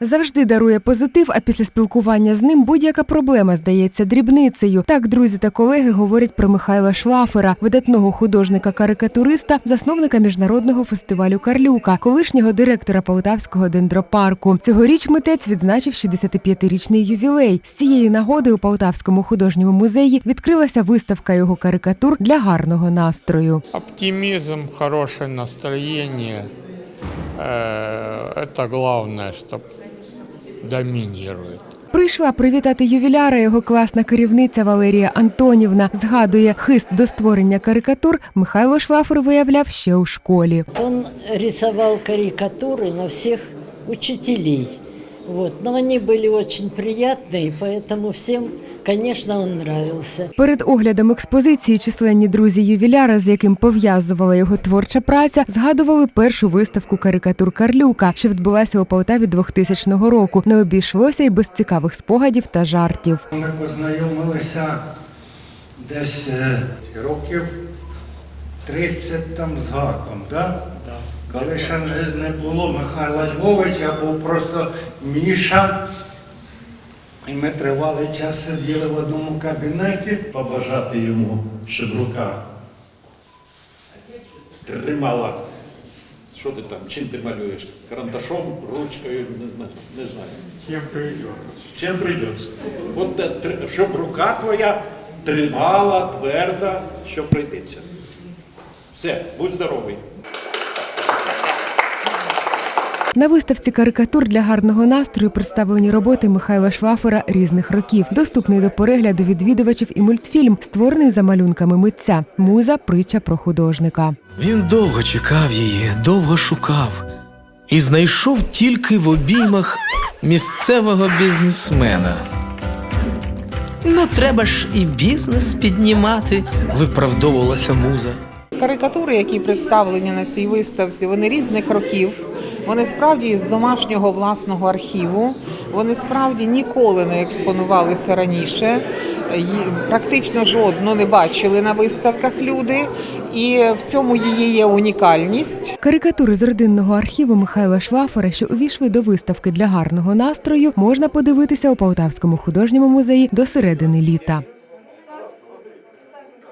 Завжди дарує позитив, а після спілкування з ним будь-яка проблема здається дрібницею. Так друзі та колеги говорять про Михайла Шлафера, видатного художника-карикатуриста, засновника міжнародного фестивалю Карлюка, колишнього директора Полтавського дендропарку. Цьогоріч митець відзначив 65-річний ювілей. З цієї нагоди у Полтавському художньому музеї відкрилася виставка його карикатур для гарного настрою. Оптимизм, хорошее настроение э, – это главное, что доминирует. Прийшла привітати ювіляра його класна керівниця Валерія Антонівна. Згадує, хист до створення карикатур Михайло Шлафер виявляв ще у школі. Он рисував карикатури на всіх учителей. Вот. Но они были очень приятные, поэтому всем, конечно, он нравился. Перед оглядом експозиції численні друзі ювіляра, з яким пов'язувала його творча праця, згадували першу виставку карикатур Карлюка, що відбулася у Полтаві 2000 року. Не обійшлося й без цікавих спогадів та жартів. Ми познайомилися десь е, років 30 там з гаком, да? Коли ще не, було Михайла Львовича, був просто Міша. І ми тривалий час сиділи в одному кабінеті. побажати йому, щоб рука тримала. Що ти там, чим ти малюєш? Карандашом, ручкою, не знаю. Не знаю. Чим прийде. Чим прийдеться. От щоб рука твоя тримала твердо, що прийдеться. Все, будь здоровий. На виставці карикатур для гарного настрою представлені роботи Михайла Шлафера різних років. Доступний до перегляду відвідувачів і мультфільм, створений за малюнками митця. Муза притча про художника. Він довго чекав її, довго шукав і знайшов тільки в обіймах місцевого бізнесмена. Ну, треба ж і бізнес піднімати, виправдовувалася муза. Карикатури, які представлені на цій виставці, вони різних років. Вони справді з домашнього власного архіву. Вони справді ніколи не експонувалися раніше. Практично жодну не бачили на виставках люди, і в цьому її є унікальність. Карикатури з родинного архіву Михайла Шлафера, що увійшли до виставки для гарного настрою, можна подивитися у Полтавському художньому музеї до середини літа.